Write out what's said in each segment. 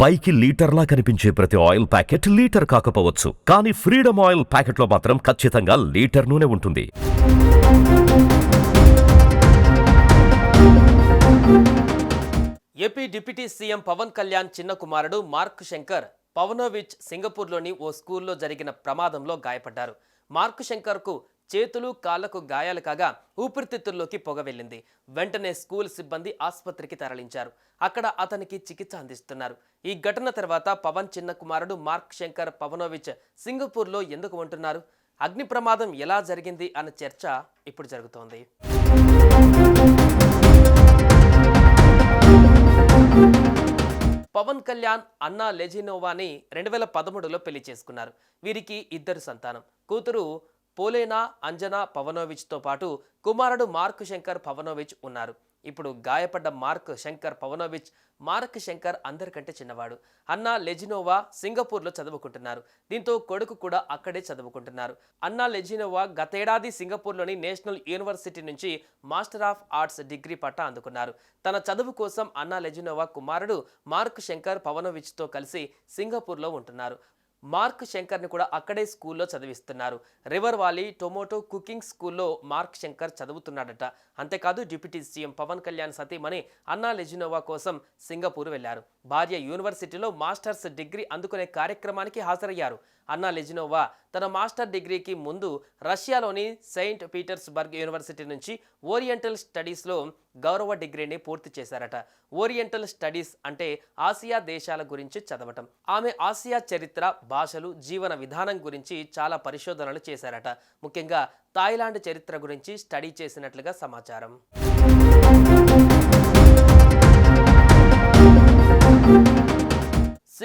పైకి లీటర్లా కనిపించే ప్రతి ఆయిల్ ప్యాకెట్ లీటర్ కాకపోవచ్చు. కానీ ఫ్రీడమ్ ఆయిల్ ప్యాకెట్లో మాత్రం ఖచ్చితంగా లీటర్ నూనె ఉంటుంది. AP deputy CM Pawan Kalyan చిన్న కుమారుడు మార్క్ శంకర్ పవనోవిచ్ సింగపూర్లోని ఓ స్కూల్లో జరిగిన ప్రమాదంలో గాయపడ్డారు. మార్క్ శంకర్కు చేతులు కాళ్ళకు గాయాలు కాగా ఊపిరితిత్తుల్లోకి పొగ వెళ్ళింది. వెంటనే స్కూల్ సిబ్బంది ఆసుపత్రికి తరలించారు. అక్కడ అతనికి చికిత్స అందిస్తున్నారు. ఈ ఘటన తర్వాత పవన్ చిన్న కుమారుడు మార్క్ శంకర్ పవనోవిచ్ సింగపూర్లో ఎందుకు ఉంటున్నారు? అగ్ని ప్రమాదం ఎలా జరిగింది అన్న చర్చ ఇప్పుడు జరుగుతోంది. పవన్ కళ్యాణ్ అన్నా లెజినోవాని రెండు వేల పదమూడులో పెళ్ళి చేసుకున్నారు. వీరికి ఇద్దరు సంతానం. కూతురు పోలేనా అంజనా పవనోవిచ్తో పాటు కుమారుడు మార్క్ శంకర్ పవనోవిచ్ ఉన్నారు. ఇప్పుడు గాయపడ్డ Mark Shankar Pavanovich Mark Shankar అందరికంటే చిన్నవాడు. అన్నా లెజినోవా సింగపూర్లో చదువుకుంటున్నారు. దీంతో కొడుకు కూడా అక్కడే చదువుకుంటున్నారు. అన్నా లెజినోవా గతేడాది సింగపూర్లోని నేషనల్ యూనివర్సిటీ నుంచి మాస్టర్ ఆఫ్ ఆర్ట్స్ డిగ్రీ పట్టా అందుకున్నారు. తన చదువు కోసం అన్నా లెజినోవా కుమారుడు మార్క్ శంకర్ పవనోవిచ్తో కలిసి సింగపూర్లో ఉంటున్నారు. మార్క్ శంకర్ని కూడా అక్కడే స్కూల్లో చదివిస్తున్నారు. రివర్ వాలీ టొమాటో కుకింగ్ స్కూల్లో మార్క్ శంకర్ చదువుతున్నాడట. అంతేకాదు డిప్యూటీ సీఎం పవన్ కళ్యాణ్ సతీమణి అన్నా లెజినోవా కోసం సింగపూర్ వెళ్ళారు భార్య యూనివర్సిటీలో మాస్టర్స్ డిగ్రీ అందుకునే కార్యక్రమానికి హాజరయ్యారు. అన్నా లెజినోవా తన మాస్టర్ డిగ్రీకి ముందు రష్యాలోని సెయింట్ పీటర్స్బర్గ్ యూనివర్సిటీ నుంచి ఓరియంటల్ స్టడీస్లో గౌరవ డిగ్రీని పూర్తి చేశారట. ఓరియంటల్ స్టడీస్ అంటే ఆసియా దేశాల గురించి చదవటం. ఆమె ఆసియా చరిత్ర భాషలు జీవన విధానం గురించి చాలా పరిశోధనలు చేశారట. ముఖ్యంగా థాయిలాండ్ చరిత్ర గురించి స్టడీ చేసినట్లుగా సమాచారం.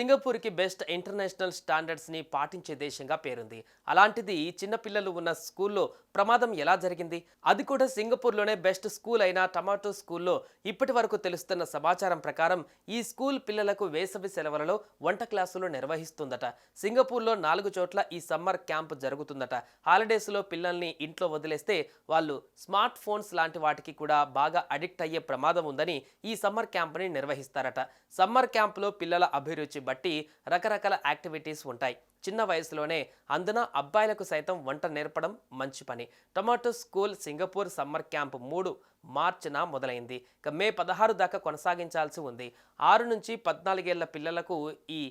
సింగపూర్కి బెస్ట్ ఇంటర్నేషనల్ స్టాండర్డ్స్ని పాటించే దేశంగా పేరుంది. అలాంటిది చిన్నపిల్లలు ఉన్న స్కూల్లో ప్రమాదం ఎలా జరిగింది? అది కూడా సింగపూర్లోనే బెస్ట్ స్కూల్ అయిన టమాటో స్కూల్లో ఇప్పటి వరకు తెలుస్తున్న సమాచారం ప్రకారం ఈ స్కూల్ పిల్లలకు వేసవి సెలవులలో వంట క్లాసులు నిర్వహిస్తుందట. సింగపూర్లో నాలుగు చోట్ల ఈ సమ్మర్ క్యాంప్ జరుగుతుందట. హాలిడేస్లో పిల్లల్ని ఇంట్లో వదిలేస్తే వాళ్ళు స్మార్ట్ ఫోన్స్ లాంటి వాటికి కూడా బాగా అడిక్ట్ అయ్యే ప్రమాదం ఉందని ఈ సమ్మర్ క్యాంప్ని నిర్వహిస్తారట. సమ్మర్ క్యాంప్లో పిల్లల అభిరుచి బట్టి రకరకాల యాక్టివిటీస్ ఉంటాయి. చిన్న వయసులోనే అందున అబ్బాయిలకు సైతం వంట నేర్పడం మంచి పని. Tomato school Singapore summer camp మూడు మార్చిన మొదలైంది. ఇక మే పదహారు దాకా కొనసాగించాల్సి ఉంది. ఆరు నుంచి పద్నాలుగేళ్ళ పిల్లలకు ఈ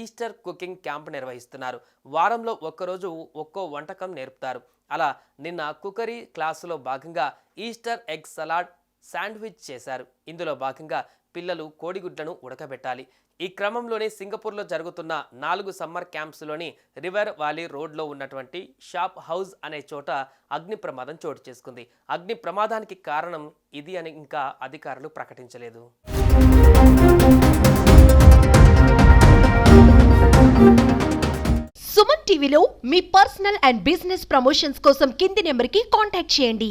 ఈస్టర్ కుకింగ్ క్యాంప్ నిర్వహిస్తున్నారు. వారంలో ఒక్కరోజు ఒక్కో వంటకం నేర్పుతారు. అలా నిన్న కుకరీ క్లాసులో భాగంగా ఈస్టర్ ఎగ్ సలాడ్ శాండ్విచ్ చేశారు. ఇందులో భాగంగా పిల్లలు కోడిగుడ్లను ఉడకబెట్టాలి. ఈ క్రమంలోనే సింగపూర్లో జరుగుతున్న నాలుగు సమ్మర్ క్యాంప్స్లోని రివర్ వాలీ రోడ్లో ఉన్నటువంటి షాప్ హౌస్ అనే చోట అగ్ని ప్రమాదం చోటు చేసుకుంది. అగ్ని ప్రమాదానికి కారణం ఇది అని ఇంకా అధికారులు ప్రకటించలేదు. సుమన్ టీవీలో మీ పర్సనల్ అండ్ బిజినెస్ ప్రమోషన్స్ కోసం కింది నెంబర్కి కాంటాక్ట్ చేయండి.